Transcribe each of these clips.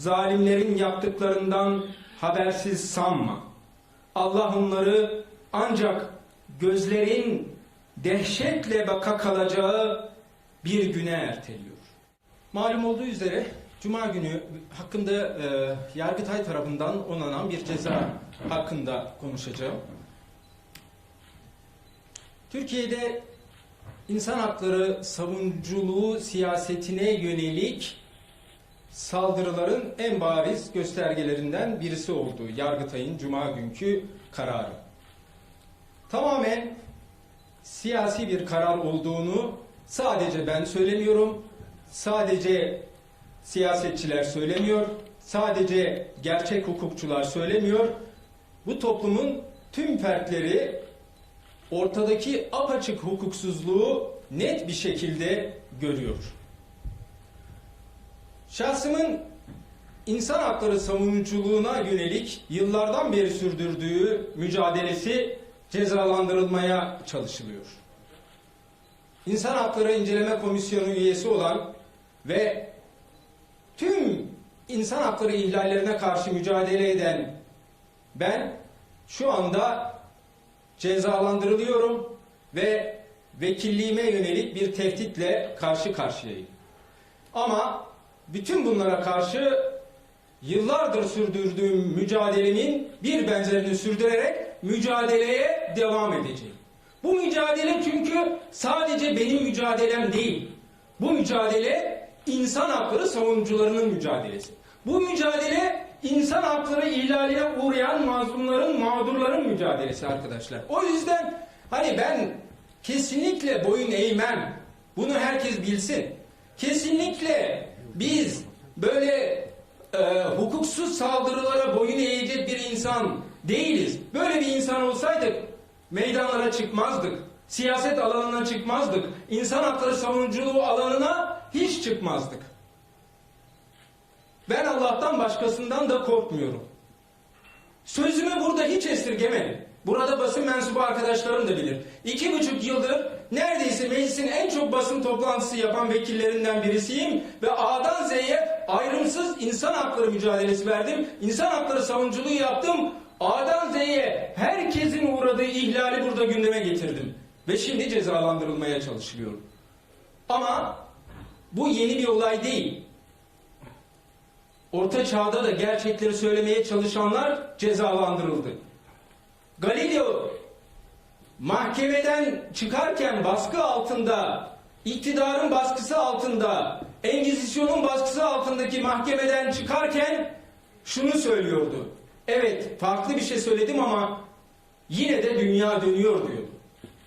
zalimlerin yaptıklarından habersiz sanma. Allah onları ancak gözlerin dehşetle baka kalacağı bir güne erteliyor. Malum olduğu üzere Cuma günü hakkında e, Yargıtay tarafından onanan bir ceza hakkında konuşacağım. Türkiye'de insan hakları savunuculuğu siyasetine yönelik saldırıların en bariz göstergelerinden birisi oldu Yargıtay'ın Cuma günkü kararı. Tamamen siyasi bir karar olduğunu sadece ben söylemiyorum, sadece siyasetçiler söylemiyor, sadece gerçek hukukçular söylemiyor. Bu toplumun tüm fertleri ortadaki apaçık hukuksuzluğu net bir şekilde görüyor. Şahsımın insan hakları savunuculuğuna yönelik yıllardan beri sürdürdüğü mücadelesi cezalandırılmaya çalışılıyor. İnsan Hakları İnceleme Komisyonu üyesi olan ve tüm insan hakları ihlallerine karşı mücadele eden ben şu anda cezalandırılıyorum ve vekilliğime yönelik bir tehditle karşı karşıyayım. Ama bütün bunlara karşı yıllardır sürdürdüğüm mücadelemin bir benzerini sürdürerek mücadeleye devam edeceğim. Bu mücadele çünkü sadece benim mücadelem değil. Bu mücadele insan hakları savunucularının mücadelesi. Bu mücadele insan hakları ihlaline uğrayan mazlumların, mağdurların mücadelesi arkadaşlar. O yüzden hani ben kesinlikle boyun eğmem. Bunu herkes bilsin. Kesinlikle biz böyle e, hukuksuz saldırılara boyun eğecek bir insan değiliz. Böyle bir insan olsaydık meydanlara çıkmazdık. Siyaset alanına çıkmazdık. İnsan hakları savunuculuğu alanına hiç çıkmazdık. Ben Allah'tan başkasından da korkmuyorum. Sözümü burada hiç esirgemedim. Burada basın mensubu arkadaşlarım da bilir. İki buçuk yıldır neredeyse meclisin en çok basın toplantısı yapan vekillerinden birisiyim. Ve A'dan Z'ye ayrımsız insan hakları mücadelesi verdim. İnsan hakları savunuculuğu yaptım. A'dan Z'ye herkesin uğradığı ihlali burada gündeme getirdim. Ve şimdi cezalandırılmaya çalışılıyorum. Ama bu yeni bir olay değil. Orta çağda da gerçekleri söylemeye çalışanlar cezalandırıldı. Galileo mahkemeden çıkarken baskı altında, iktidarın baskısı altında, Engizisyon'un baskısı altındaki mahkemeden çıkarken şunu söylüyordu. Evet farklı bir şey söyledim ama yine de dünya dönüyor diyordu.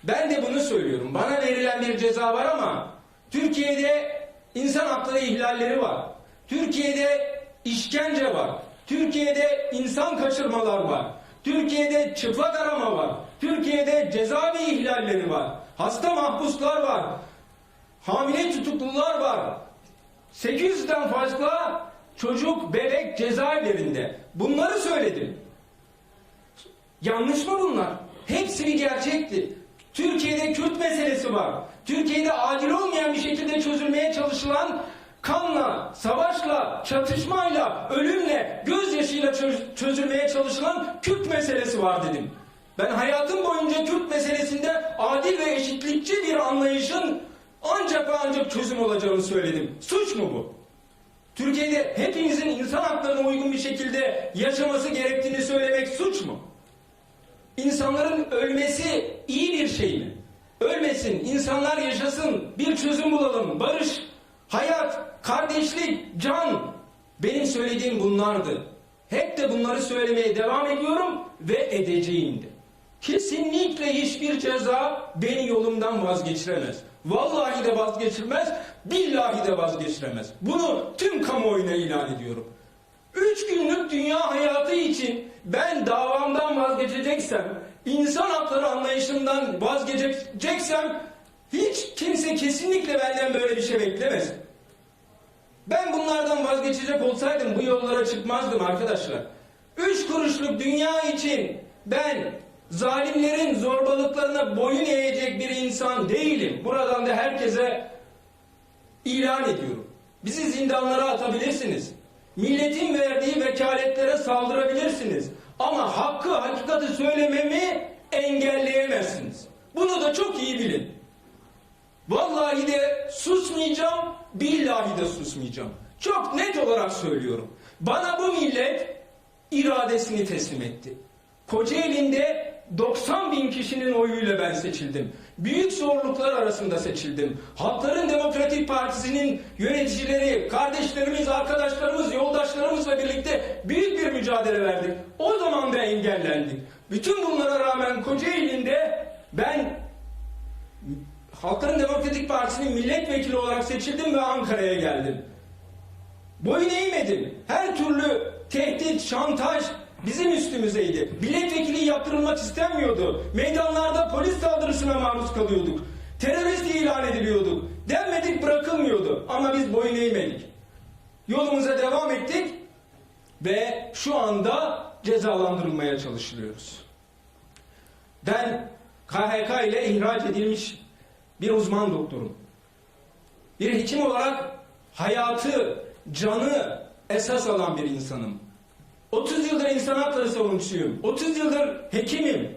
Ben de bunu söylüyorum. Bana verilen bir ceza var ama Türkiye'de insan hakları ihlalleri var. Türkiye'de işkence var. Türkiye'de insan kaçırmalar var. Türkiye'de çıplak arama var. Türkiye'de cezaevi ihlalleri var. Hasta mahpuslar var. Hamile tutuklular var. 800'den fazla çocuk, bebek cezaevlerinde. Bunları söyledim. Yanlış mı bunlar? Hepsi bir gerçekti. Türkiye'de Kürt meselesi var. Türkiye'de adil olmayan bir şekilde çözülmeye çalışılan kanla, savaşla, çatışmayla, ölümle, gözyaşıyla çöz- çözülmeye çalışılan Kürt meselesi var dedim. Ben hayatım boyunca Kürt meselesinde adil ve eşitlikçi bir anlayışın ancak ve ancak çözüm olacağını söyledim. Suç mu bu? Türkiye'de hepimizin insan haklarına uygun bir şekilde yaşaması gerektiğini söylemek suç mu? İnsanların ölmesi iyi bir şey mi? Ölmesin, insanlar yaşasın, bir çözüm bulalım, barış, hayat, kardeşlik, can. Benim söylediğim bunlardı. Hep de bunları söylemeye devam ediyorum ve edeceğim de. Kesinlikle hiçbir ceza beni yolumdan vazgeçiremez. Vallahi de vazgeçirmez, billahi de vazgeçiremez. Bunu tüm kamuoyuna ilan ediyorum. Üç günlük dünya hayatı için ben davamdan vazgeçeceksem, insan hakları anlayışımdan vazgeçeceksem hiç kimse kesinlikle benden böyle bir şey beklemez. Ben bunlardan vazgeçecek olsaydım bu yollara çıkmazdım arkadaşlar. Üç kuruşluk dünya için ben zalimlerin zorbalıklarına boyun eğecek bir insan değilim. Buradan da herkese ilan ediyorum. Bizi zindanlara atabilirsiniz. milletin verdiği vekaletlere saldırabilirsiniz. Ama hakkı, hakikati söylememi engelleyemezsiniz. Bunu da çok iyi bilin. Vallahi de susmayacağım, billahi de susmayacağım. Çok net olarak söylüyorum. Bana bu millet iradesini teslim etti. Kocaeli'nde 90 bin kişinin oyuyla ben seçildim. Büyük zorluklar arasında seçildim. Halkların Demokratik Partisi'nin yöneticileri, kardeşlerimiz, arkadaşlarımız, yoldaşlarımızla birlikte büyük bir mücadele verdik. O zaman da engellendik. Bütün bunlara rağmen Kocaeli'nde ben Halkların Demokratik Partisi'nin milletvekili olarak seçildim ve Ankara'ya geldim. Boyun eğmedim. Her türlü tehdit, şantaj bizim üstümüzeydi. Milletvekili yaptırılmak istenmiyordu. Meydanlarda polis saldırısına maruz kalıyorduk. Terörist ilan ediliyorduk. Denmedik bırakılmıyordu. Ama biz boyun eğmedik. Yolumuza devam ettik ve şu anda cezalandırılmaya çalışılıyoruz. Ben KHK ile ihraç edilmiş bir uzman doktorum. Bir hekim olarak hayatı, canı esas alan bir insanım. 30 yıldır insan hakları savunucusuyum. 30 yıldır hekimim.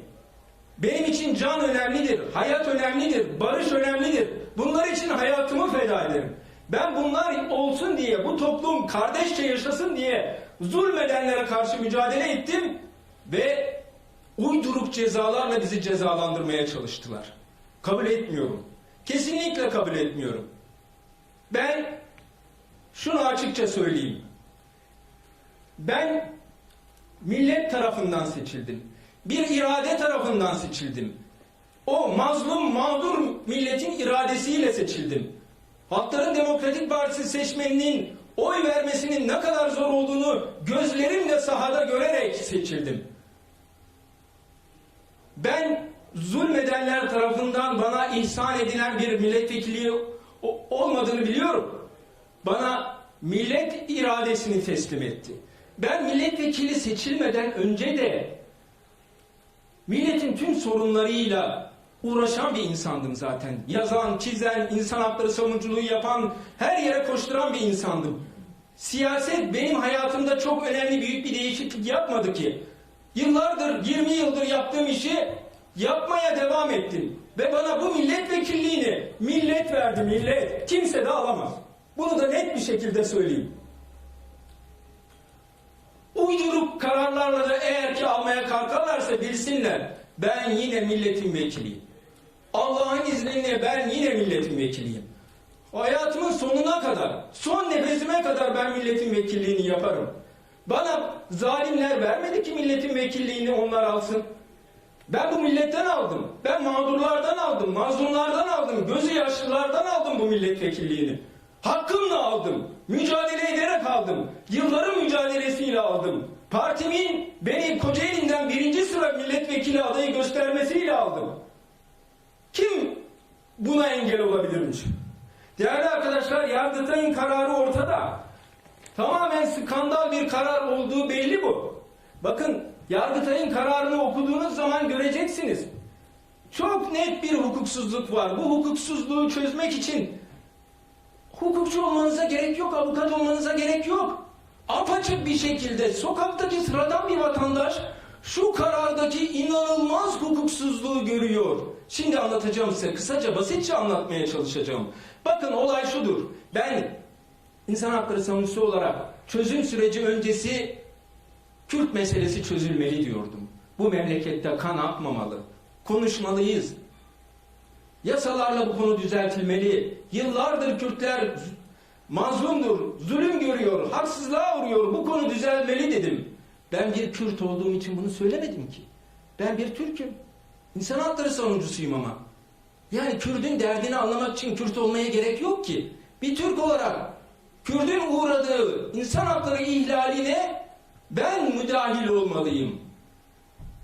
Benim için can önemlidir, hayat önemlidir, barış önemlidir. Bunlar için hayatımı feda ederim. Ben bunlar olsun diye, bu toplum kardeşçe yaşasın diye zulmedenlere karşı mücadele ettim ve uyduruk cezalarla bizi cezalandırmaya çalıştılar. Kabul etmiyorum. Kesinlikle kabul etmiyorum. Ben şunu açıkça söyleyeyim. Ben millet tarafından seçildim. Bir irade tarafından seçildim. O mazlum, mağdur milletin iradesiyle seçildim. Halkların Demokratik Partisi seçmeninin oy vermesinin ne kadar zor olduğunu gözlerimle sahada görerek seçildim. Ben zulmedenler tarafından bana ihsan edilen bir milletvekili olmadığını biliyorum. Bana millet iradesini teslim etti. Ben milletvekili seçilmeden önce de milletin tüm sorunlarıyla uğraşan bir insandım zaten. Yazan, çizen, insan hakları savunuculuğu yapan, her yere koşturan bir insandım. Siyaset benim hayatımda çok önemli büyük bir değişiklik yapmadı ki. Yıllardır, 20 yıldır yaptığım işi yapmaya devam ettim. Ve bana bu milletvekilliğini millet verdi millet. Kimse de alamaz. Bunu da net bir şekilde söyleyeyim. Uyduruk kararlarla da eğer ki almaya kalkarlarsa bilsinler. Ben yine milletin vekiliyim. Allah'ın izniyle ben yine milletin vekiliyim. Hayatımın sonuna kadar, son nefesime kadar ben milletin vekilliğini yaparım. Bana zalimler vermedi ki milletin vekilliğini onlar alsın. Ben bu milletten aldım. Ben mağdurlardan aldım, mazlumlardan aldım, gözü yaşlılardan aldım bu milletvekilliğini. Hakkımla aldım. Mücadele ederek aldım. Yılların mücadelesiyle aldım. Partimin beni Kocaeli'nden birinci sıra milletvekili adayı göstermesiyle aldım. Kim buna engel olabilirmiş? Değerli arkadaşlar Yargıtay'ın kararı ortada. Tamamen skandal bir karar olduğu belli bu. Bakın Yargıtay'ın kararını okuduğunuz zaman göreceksiniz. Çok net bir hukuksuzluk var. Bu hukuksuzluğu çözmek için hukukçu olmanıza gerek yok, avukat olmanıza gerek yok. Apaçık bir şekilde sokaktaki sıradan bir vatandaş şu karardaki inanılmaz hukuksuzluğu görüyor. Şimdi anlatacağım size. Kısaca basitçe anlatmaya çalışacağım. Bakın olay şudur. Ben insan hakları savunucusu olarak çözüm süreci öncesi Kürt meselesi çözülmeli diyordum. Bu memlekette kan akmamalı. Konuşmalıyız. Yasalarla bu konu düzeltilmeli. Yıllardır Kürtler mazlumdur, zulüm görüyor, haksızlığa uğruyor. Bu konu düzelmeli dedim. Ben bir Kürt olduğum için bunu söylemedim ki. Ben bir Türk'üm. İnsan hakları savunucusuyum ama. Yani Kürt'ün derdini anlamak için Kürt olmaya gerek yok ki. Bir Türk olarak Kürt'ün uğradığı insan hakları ihlaline ben müdahil olmalıyım.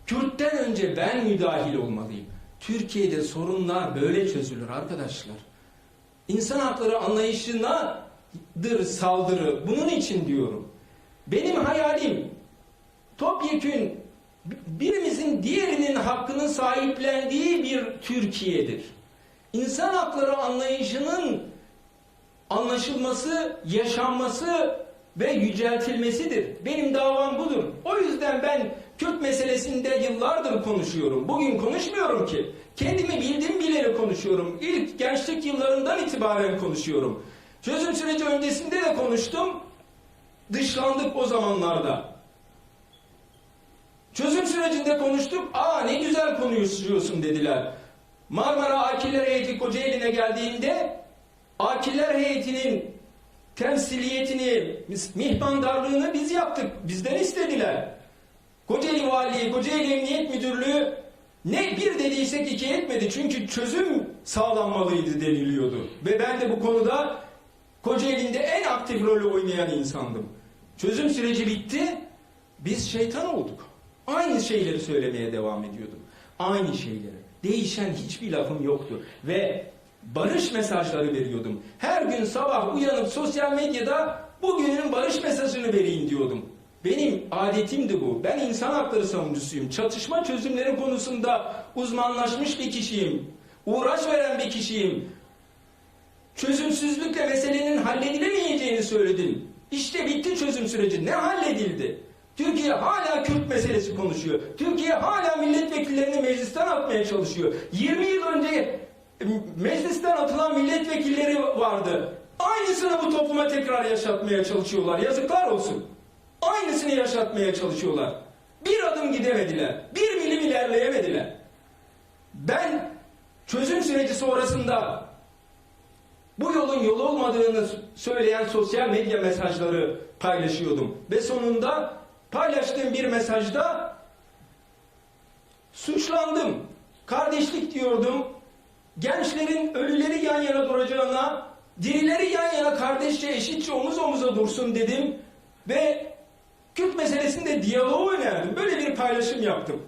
Kürt'ten önce ben müdahil olmalıyım. Türkiye'de sorunlar böyle çözülür arkadaşlar. İnsan hakları anlayışınadır saldırı. Bunun için diyorum. Benim hayalim topyekün birimizin diğerinin hakkını sahiplendiği bir Türkiye'dir. İnsan hakları anlayışının anlaşılması, yaşanması ve yüceltilmesidir. Benim davam budur. O yüzden ben Kürt meselesinde yıllardır konuşuyorum. Bugün konuşmuyorum ki. Kendimi bildim konuşuyorum. İlk gençlik yıllarından itibaren konuşuyorum. Çözüm süreci öncesinde de konuştum. Dışlandık o zamanlarda. Çözüm sürecinde konuştuk. Aa ne güzel konuşuyorsun dediler. Marmara Akiller Heyeti Kocaeli'ne geldiğinde Akiller Heyeti'nin temsiliyetini, mihmandarlığını biz yaptık. Bizden istediler. Kocaeli Valiliği, Kocaeli Emniyet Müdürlüğü ne bir dediysek iki etmedi. Çünkü çözüm sağlanmalıydı deniliyordu. Ve ben de bu konuda Kocaeli'nde en aktif rolü oynayan insandım. Çözüm süreci bitti. Biz şeytan olduk. Aynı şeyleri söylemeye devam ediyordum. Aynı şeyleri. Değişen hiçbir lafım yoktu. Ve barış mesajları veriyordum. Her gün sabah uyanıp sosyal medyada bugünün barış mesajını vereyim diyordum. Benim adetimdi bu. Ben insan hakları savunucusuyum. Çatışma çözümleri konusunda uzmanlaşmış bir kişiyim. Uğraş veren bir kişiyim. Çözümsüzlükle meselenin halledilemeyeceğini söyledim. İşte bitti çözüm süreci. Ne halledildi? Türkiye hala Kürt meselesi konuşuyor. Türkiye hala milletvekillerini meclisten atmaya çalışıyor. 20 yıl önce meclisten atılan milletvekilleri vardı. Aynısını bu topluma tekrar yaşatmaya çalışıyorlar. Yazıklar olsun. Aynısını yaşatmaya çalışıyorlar. Bir adım gidemediler. Bir milim ilerleyemediler. Ben çözüm süreci sonrasında bu yolun yol olmadığını söyleyen sosyal medya mesajları paylaşıyordum. Ve sonunda paylaştığım bir mesajda suçlandım. Kardeşlik diyordum. Gençlerin ölüleri yan yana duracağına dirileri yan yana kardeşçe eşitçe omuz omuza dursun dedim. Ve Kürt meselesinde diyaloğu önerdim. Böyle bir paylaşım yaptım.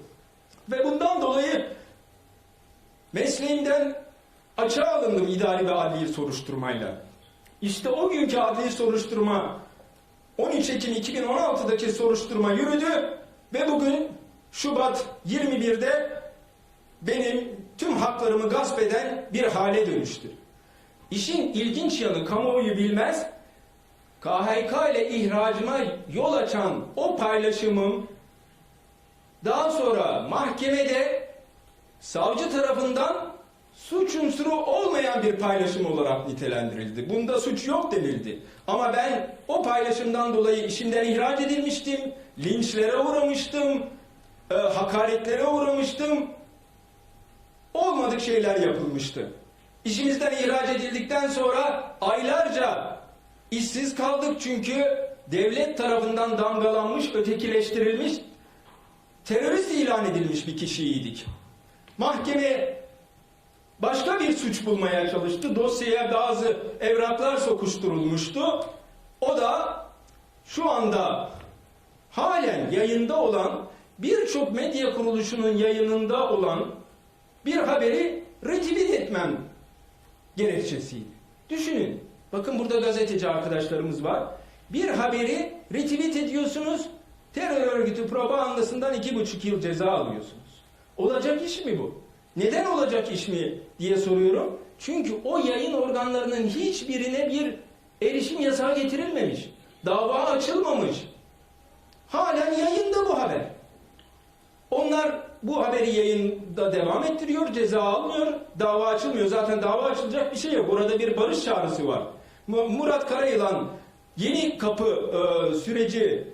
Ve bundan dolayı mesleğimden açığa alındım idari ve adli soruşturmayla. İşte o günkü adli soruşturma 13 Ekim 2016'daki soruşturma yürüdü ve bugün Şubat 21'de benim tüm haklarımı gasp eden bir hale dönüştü. İşin ilginç yanı kamuoyu bilmez. KHK ile ihracıma yol açan o paylaşımım daha sonra mahkemede savcı tarafından suç unsuru olmayan bir paylaşım olarak nitelendirildi. Bunda suç yok denildi. Ama ben o paylaşımdan dolayı işimden ihraç edilmiştim, linçlere uğramıştım, e, hakaretlere uğramıştım. Olmadık şeyler yapılmıştı. İşimizden ihraç edildikten sonra aylarca işsiz kaldık çünkü devlet tarafından damgalanmış, ötekileştirilmiş, terörist ilan edilmiş bir kişiydik. Mahkeme başka bir suç bulmaya çalıştı. Dosyaya bazı evraklar sokuşturulmuştu. O da şu anda halen yayında olan birçok medya kuruluşunun yayınında olan bir haberi retweet etmem gerekçesiydi. Düşünün. Bakın burada gazeteci arkadaşlarımız var. Bir haberi retweet ediyorsunuz. Terör örgütü propagandasından iki buçuk yıl ceza alıyorsunuz. Olacak iş mi bu? Neden olacak iş mi diye soruyorum. Çünkü o yayın organlarının hiçbirine bir erişim yasağı getirilmemiş. Dava açılmamış. Halen yayında bu haber. Onlar bu haberi yayında devam ettiriyor, ceza almıyor, dava açılmıyor. Zaten dava açılacak bir şey yok. Orada bir barış çağrısı var. Murat Karayılan yeni kapı e, süreci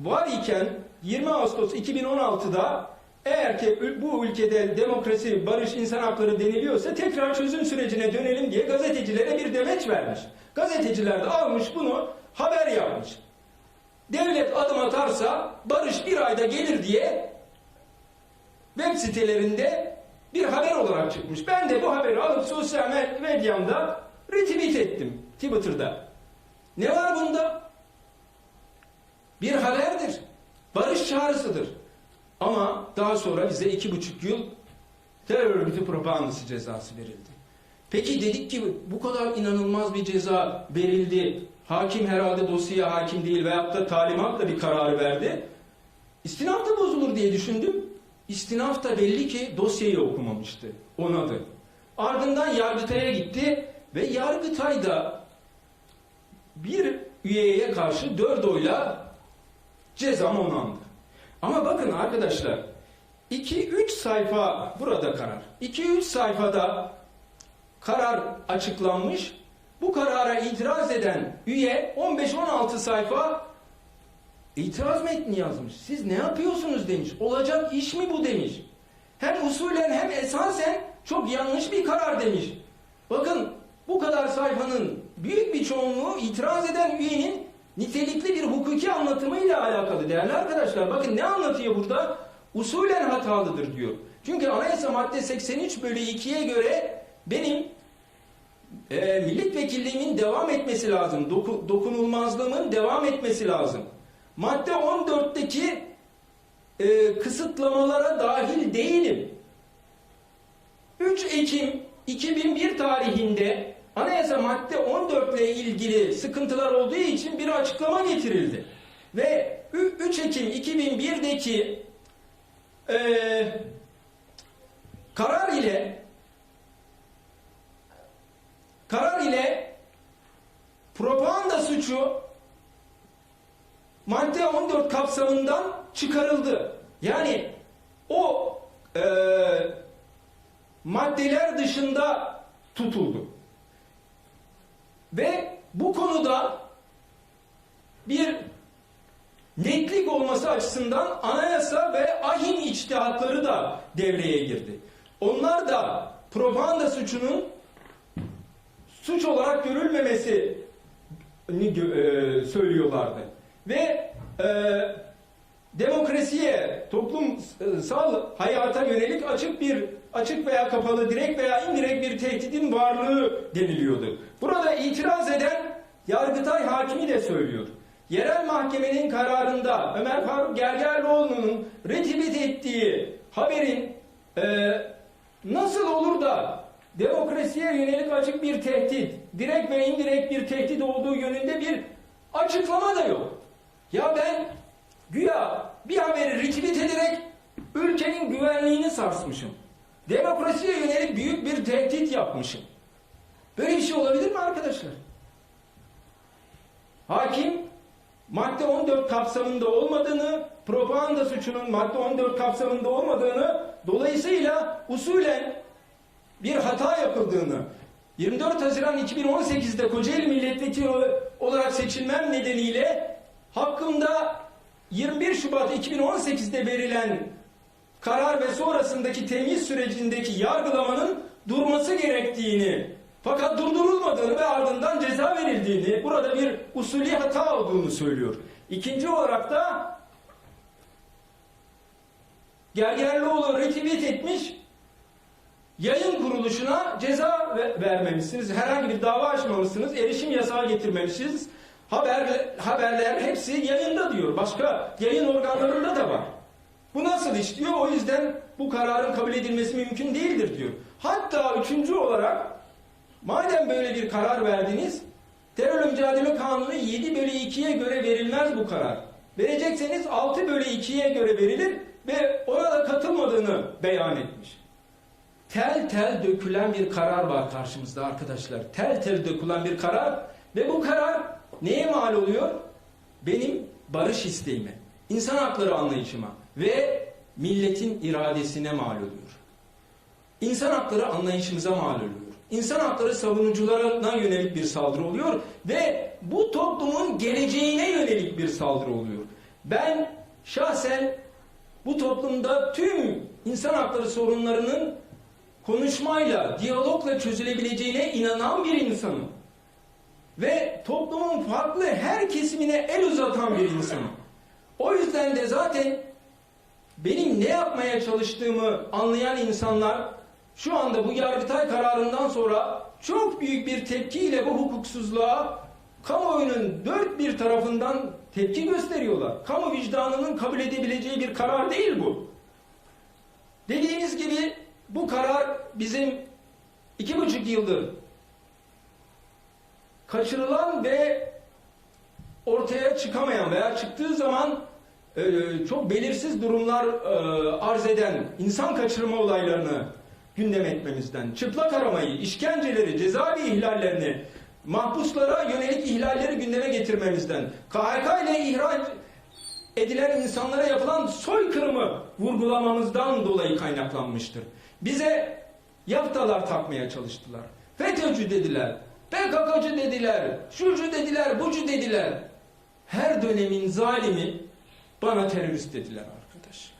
var iken 20 Ağustos 2016'da eğer ki bu ülkede demokrasi, barış, insan hakları deniliyorsa tekrar çözüm sürecine dönelim diye gazetecilere bir demeç vermiş. Gazeteciler de almış bunu haber yapmış. Devlet adım atarsa barış bir ayda gelir diye web sitelerinde bir haber olarak çıkmış. Ben de bu haberi alıp sosyal medyamda retweet ettim Twitter'da. Ne var bunda? Bir haberdir. Barış çağrısıdır. Ama daha sonra bize iki buçuk yıl terör örgütü propagandası cezası verildi. Peki dedik ki bu kadar inanılmaz bir ceza verildi. Hakim herhalde dosyaya hakim değil veyahut da talimatla bir karar verdi. İstinaf da bozulur diye düşündüm. İstinaf da belli ki dosyayı okumamıştı. Onadı. Ardından Yargıtay'a gitti ve Yargıtay'da bir üyeye karşı dört oyla cezam onandı. Ama bakın arkadaşlar 2-3 sayfa burada karar. 2-3 sayfada karar açıklanmış. Bu karara itiraz eden üye 15-16 sayfa itiraz metni yazmış. Siz ne yapıyorsunuz demiş. Olacak iş mi bu demiş. Hem usulen hem esasen çok yanlış bir karar demiş. Bakın bu kadar sayfanın büyük bir çoğunluğu itiraz eden üyenin nitelikli bir hukuki anlatımıyla alakalı değerli arkadaşlar. Bakın ne anlatıyor burada? Usulen hatalıdır diyor. Çünkü anayasa madde 83 bölü 2'ye göre benim e, milletvekilliğimin devam etmesi lazım. Doku- dokunulmazlığımın devam etmesi lazım. Madde 14'teki e, kısıtlamalara dahil değilim. 3 Ekim 2001 tarihinde anayasa madde 14 ile ilgili sıkıntılar olduğu için bir açıklama getirildi. Ve ü- 3 Ekim 2001'deki e, karar ile karar ile propaganda suçu madde 14 kapsamından çıkarıldı. Yani o e, maddeler dışında tutuldu. Ve bu konuda bir netlik olması açısından anayasa ve ahim içtihatları da devreye girdi. Onlar da propaganda suçunun suç olarak görülmemesi e, söylüyorlardı. Ve e, demokrasiye, toplumsal hayata yönelik açık bir açık veya kapalı, direkt veya indirekt bir tehditin varlığı deniliyordu. Burada itiraz eden Yargıtay hakimi de söylüyor. Yerel mahkemenin kararında Ömer Faruk Gergerlioğlu'nun retweet ettiği haberin e, nasıl olur da demokrasiye yönelik açık bir tehdit, direkt ve indirekt bir tehdit olduğu yönünde bir açıklama da yok. Ya ben güya bir haberi retweet ederek ülkenin güvenliğini sarsmışım. Demokrasiye yönelik büyük bir tehdit yapmışım. Böyle bir şey olabilir mi arkadaşlar? Hakim madde 14 kapsamında olmadığını, propaganda suçunun madde 14 kapsamında olmadığını, dolayısıyla usulen bir hata yapıldığını, 24 Haziran 2018'de Kocaeli Milletvekili olarak seçilmem nedeniyle hakkımda 21 Şubat 2018'de verilen karar ve sonrasındaki temyiz sürecindeki yargılamanın durması gerektiğini fakat durdurulmadığını ve ardından ceza verildiğini, burada bir usulü hata olduğunu söylüyor. İkinci olarak da Gergerlioğlu retweet etmiş, yayın kuruluşuna ceza ve- vermemişsiniz. Herhangi bir dava açmamışsınız, erişim yasağı getirmemişsiniz. Haber, haberler hepsi yayında diyor. Başka yayın organlarında da var. Bu nasıl işliyor? O yüzden bu kararın kabul edilmesi mümkün değildir diyor. Hatta üçüncü olarak madem böyle bir karar verdiniz terörle mücadele kanunu 7 bölü 2'ye göre verilmez bu karar. Verecekseniz 6 bölü 2'ye göre verilir ve ona da katılmadığını beyan etmiş. Tel tel dökülen bir karar var karşımızda arkadaşlar. Tel tel dökülen bir karar ve bu karar neye mal oluyor? Benim barış isteğime, insan hakları anlayışıma ve milletin iradesine mal oluyor. İnsan hakları anlayışımıza mal oluyor. İnsan hakları savunucularına yönelik bir saldırı oluyor ve bu toplumun geleceğine yönelik bir saldırı oluyor. Ben şahsen bu toplumda tüm insan hakları sorunlarının konuşmayla, diyalogla çözülebileceğine inanan bir insanım. Ve toplumun farklı her kesimine el uzatan bir insanım. O yüzden de zaten benim ne yapmaya çalıştığımı anlayan insanlar şu anda bu Yargıtay kararından sonra çok büyük bir tepkiyle bu hukuksuzluğa kamuoyunun dört bir tarafından tepki gösteriyorlar. Kamu vicdanının kabul edebileceği bir karar değil bu. Dediğiniz gibi bu karar bizim iki buçuk yıldır kaçırılan ve ortaya çıkamayan veya çıktığı zaman çok belirsiz durumlar e, arz eden insan kaçırma olaylarını gündem etmemizden, çıplak aramayı, işkenceleri, cezaevi ihlallerini mahpuslara yönelik ihlalleri gündeme getirmemizden, KHK ile ihraç edilen insanlara yapılan soykırımı vurgulamamızdan dolayı kaynaklanmıştır. Bize yaftalar takmaya çalıştılar. FETÖ'cü dediler, PKK'cı dediler, şucu dediler, bucu dediler. Her dönemin zalimi bana terörist dediler arkadaşlar.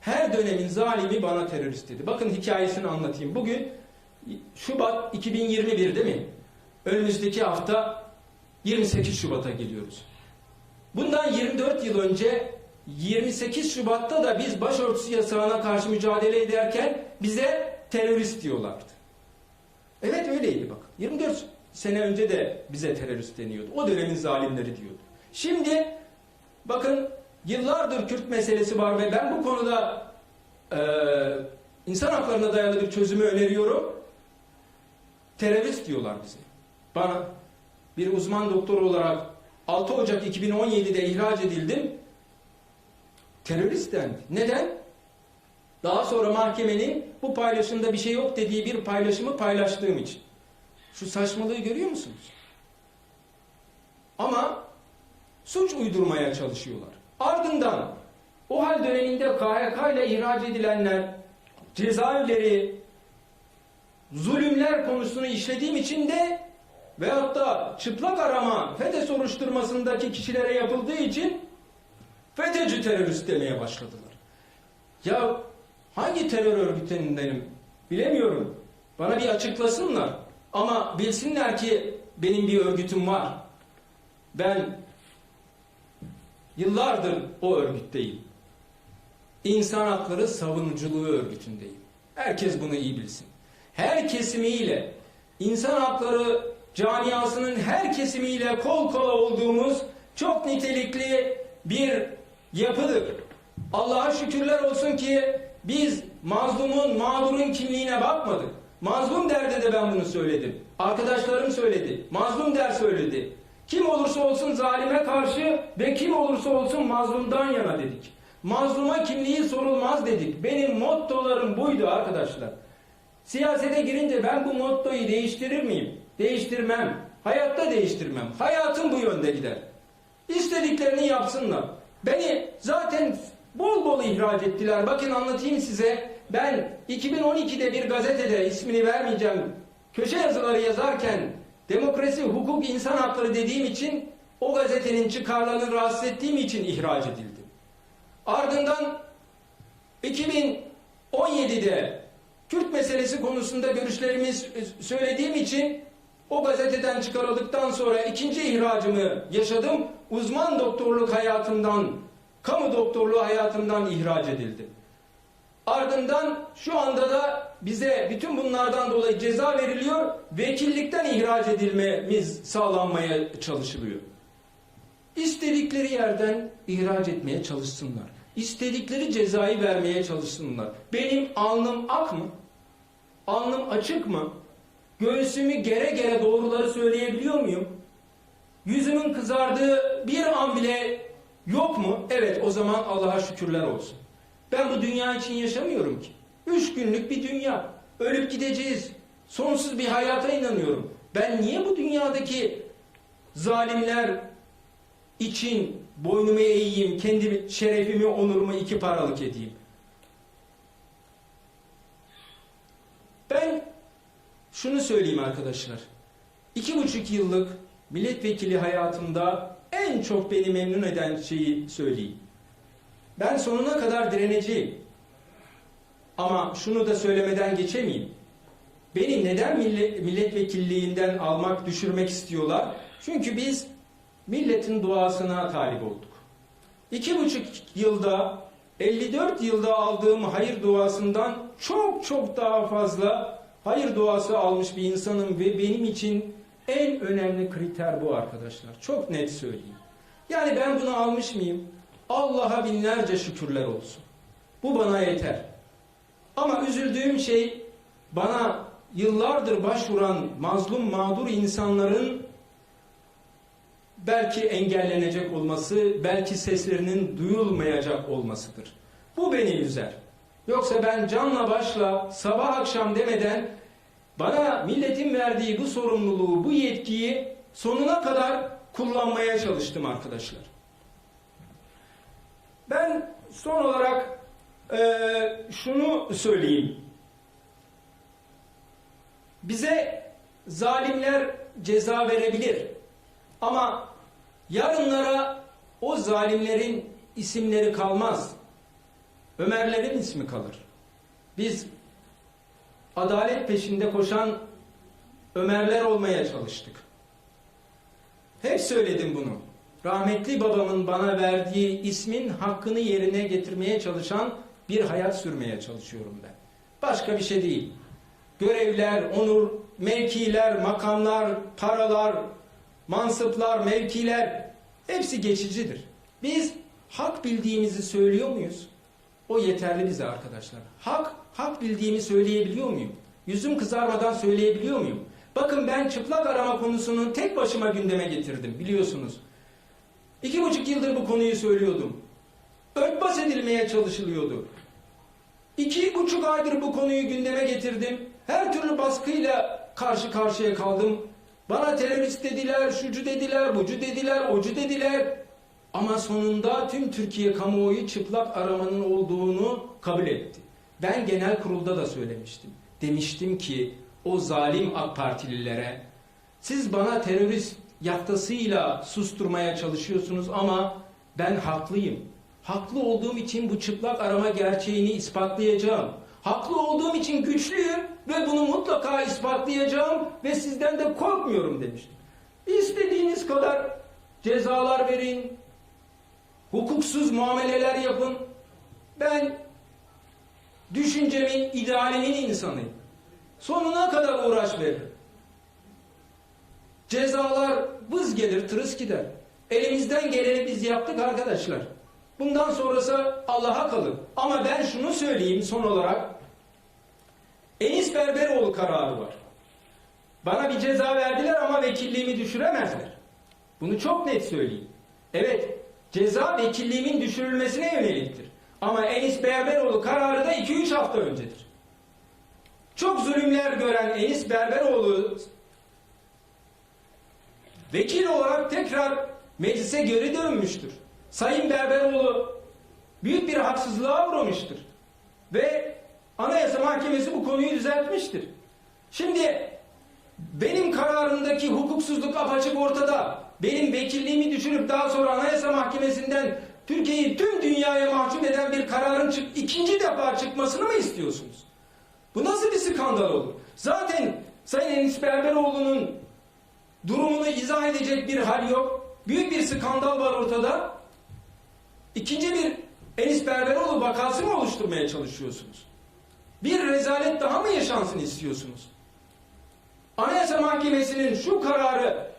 Her dönemin zalimi bana terörist dedi. Bakın hikayesini anlatayım. Bugün Şubat 2021 değil mi? Önümüzdeki hafta 28 Şubat'a geliyoruz. Bundan 24 yıl önce 28 Şubat'ta da biz başörtüsü yasağına karşı mücadele ederken bize terörist diyorlardı. Evet öyleydi bak. 24 sene önce de bize terörist deniyordu. O dönemin zalimleri diyordu. Şimdi bakın yıllardır Kürt meselesi var ve ben bu konuda e, insan haklarına dayalı bir çözümü öneriyorum. Terörist diyorlar bize. Bana bir uzman doktor olarak 6 Ocak 2017'de ihraç edildim. Terörist dendi. Neden? Daha sonra mahkemenin bu paylaşımda bir şey yok dediği bir paylaşımı paylaştığım için. Şu saçmalığı görüyor musunuz? Ama suç uydurmaya çalışıyorlar. Ardından o hal döneminde KHK ile ihraç edilenler cezaevleri zulümler konusunu işlediğim için de veyahut da çıplak arama FETÖ soruşturmasındaki kişilere yapıldığı için FETÖ'cü terörist demeye başladılar. Ya hangi terör örgütündenim bilemiyorum. Bana bir açıklasınlar. Ama bilsinler ki benim bir örgütüm var. Ben yıllardır o örgütteyim. İnsan hakları savunuculuğu örgütündeyim. Herkes bunu iyi bilsin. Her kesimiyle insan hakları camiasının her kesimiyle kol kola olduğumuz çok nitelikli bir yapıdır. Allah'a şükürler olsun ki biz mazlumun, mağdurun kimliğine bakmadık. Mazlum derde de ben bunu söyledim. Arkadaşlarım söyledi. Mazlum der söyledi. Kim olursa olsun zalime karşı ve kim olursa olsun mazlumdan yana dedik. Mazluma kimliği sorulmaz dedik. Benim mottolarım buydu arkadaşlar. Siyasete girince ben bu mottoyu değiştirir miyim? Değiştirmem. Hayatta değiştirmem. Hayatım bu yönde gider. İstediklerini yapsınlar. Beni zaten bol bol ihraç ettiler. Bakın anlatayım size. Ben 2012'de bir gazetede ismini vermeyeceğim. Köşe yazıları yazarken demokrasi, hukuk, insan hakları dediğim için o gazetenin çıkarlarını rahatsız ettiğim için ihraç edildim. Ardından 2017'de Kürt meselesi konusunda görüşlerimi söylediğim için o gazeteden çıkarıldıktan sonra ikinci ihracımı yaşadım. Uzman doktorluk hayatımdan, kamu doktorluğu hayatımdan ihraç edildim. Ardından şu anda da bize bütün bunlardan dolayı ceza veriliyor. Vekillikten ihraç edilmemiz sağlanmaya çalışılıyor. İstedikleri yerden ihraç etmeye çalışsınlar. İstedikleri cezayı vermeye çalışsınlar. Benim alnım ak mı? Alnım açık mı? Göğsümü gere gere doğruları söyleyebiliyor muyum? Yüzümün kızardığı bir an bile yok mu? Evet o zaman Allah'a şükürler olsun. Ben bu dünya için yaşamıyorum ki. Üç günlük bir dünya. Ölüp gideceğiz. Sonsuz bir hayata inanıyorum. Ben niye bu dünyadaki zalimler için boynumu eğeyim, kendi şerefimi, onurumu iki paralık edeyim? Ben şunu söyleyeyim arkadaşlar. İki buçuk yıllık milletvekili hayatımda en çok beni memnun eden şeyi söyleyeyim. Ben sonuna kadar direneceğim. Ama şunu da söylemeden geçemeyeyim. Beni neden millet, milletvekilliğinden almak, düşürmek istiyorlar? Çünkü biz milletin duasına talip olduk. İki buçuk yılda, 54 yılda aldığım hayır duasından çok çok daha fazla hayır duası almış bir insanım ve benim için en önemli kriter bu arkadaşlar. Çok net söyleyeyim. Yani ben bunu almış mıyım? Allah'a binlerce şükürler olsun. Bu bana yeter. Ama üzüldüğüm şey bana yıllardır başvuran mazlum mağdur insanların belki engellenecek olması, belki seslerinin duyulmayacak olmasıdır. Bu beni üzer. Yoksa ben canla başla sabah akşam demeden Bana milletin verdiği bu sorumluluğu, bu yetkiyi sonuna kadar kullanmaya çalıştım arkadaşlar. Ben son olarak eee, şunu söyleyeyim. Bize zalimler ceza verebilir. Ama yarınlara o zalimlerin isimleri kalmaz. Ömerlerin ismi kalır. Biz adalet peşinde koşan Ömerler olmaya çalıştık. Hep söyledim bunu. Rahmetli babamın bana verdiği ismin hakkını yerine getirmeye çalışan bir hayat sürmeye çalışıyorum ben. Başka bir şey değil. Görevler, onur, mevkiler, makamlar, paralar, mansıplar, mevkiler hepsi geçicidir. Biz hak bildiğimizi söylüyor muyuz? O yeterli bize arkadaşlar. Hak, hak bildiğimi söyleyebiliyor muyum? Yüzüm kızarmadan söyleyebiliyor muyum? Bakın ben çıplak arama konusunu tek başıma gündeme getirdim biliyorsunuz. İki buçuk yıldır bu konuyu söylüyordum. Örtbas edilmeye çalışılıyordu. İki buçuk aydır bu konuyu gündeme getirdim. Her türlü baskıyla karşı karşıya kaldım. Bana terörist dediler, şucu dediler, bucu dediler, ocu dediler. Ama sonunda tüm Türkiye kamuoyu çıplak aramanın olduğunu kabul etti. Ben genel kurulda da söylemiştim. Demiştim ki o zalim AK Partililere siz bana terörist yaftasıyla susturmaya çalışıyorsunuz ama ben haklıyım. Haklı olduğum için bu çıplak arama gerçeğini ispatlayacağım. Haklı olduğum için güçlüyüm ve bunu mutlaka ispatlayacağım ve sizden de korkmuyorum demiştim. İstediğiniz kadar cezalar verin, hukuksuz muameleler yapın. Ben düşüncemin, idealimin insanıyım. Sonuna kadar uğraş veririm. Cezalar vız gelir, tırıs gider. Elimizden geleni biz yaptık arkadaşlar. Bundan sonrası Allah'a kalır. Ama ben şunu söyleyeyim son olarak. Enis Berberoğlu kararı var. Bana bir ceza verdiler ama vekilliğimi düşüremezler. Bunu çok net söyleyeyim. Evet, ceza vekilliğimin düşürülmesine yöneliktir. Ama Enis Berberoğlu kararı da 2-3 hafta öncedir. Çok zulümler gören Enis Berberoğlu vekil olarak tekrar meclise geri dönmüştür. Sayın Berberoğlu büyük bir haksızlığa uğramıştır. Ve Anayasa Mahkemesi bu konuyu düzeltmiştir. Şimdi benim kararımdaki hukuksuzluk apaçık ortada. Benim vekilliğimi düşürüp daha sonra Anayasa Mahkemesi'nden Türkiye'yi tüm dünyaya mahcup eden bir kararın çık ikinci defa çıkmasını mı istiyorsunuz? Bu nasıl bir skandal olur? Zaten Sayın Enis Berberoğlu'nun durumunu izah edecek bir hal yok. Büyük bir skandal var ortada. İkinci bir Enis Berberoğlu vakası mı oluşturmaya çalışıyorsunuz? Bir rezalet daha mı yaşansın istiyorsunuz? Anayasa Mahkemesi'nin şu kararı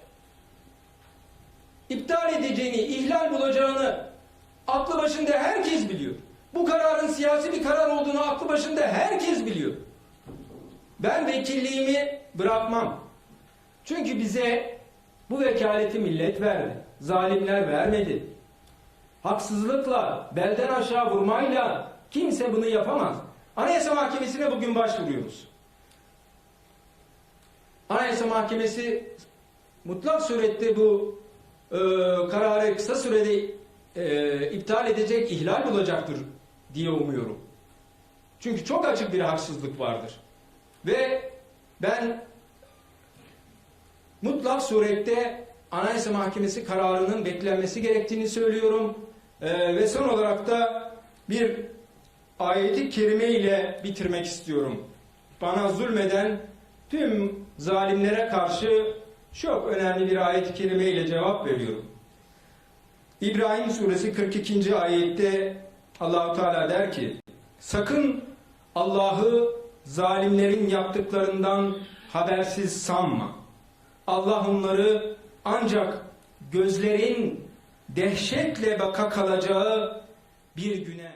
iptal edeceğini, ihlal bulacağını aklı başında herkes biliyor. Bu kararın siyasi bir karar olduğunu aklı başında herkes biliyor. Ben vekilliğimi bırakmam. Çünkü bize bu vekaleti millet verdi. Zalimler vermedi. Haksızlıkla, belden aşağı vurmayla kimse bunu yapamaz. Anayasa Mahkemesi'ne bugün başvuruyoruz. Anayasa Mahkemesi mutlak surette bu e, kararı kısa sürede e, iptal edecek, ihlal bulacaktır diye umuyorum. Çünkü çok açık bir haksızlık vardır. Ve ben mutlak surette Anayasa Mahkemesi kararının beklenmesi gerektiğini söylüyorum. Ee, ve son olarak da bir ayeti kerime ile bitirmek istiyorum. Bana zulmeden tüm zalimlere karşı çok önemli bir ayet-i kerime ile cevap veriyorum. İbrahim suresi 42. ayette Allahu Teala der ki: Sakın Allah'ı zalimlerin yaptıklarından habersiz sanma. Allah onları ancak gözlerin dehşetle baka kalacağı bir güne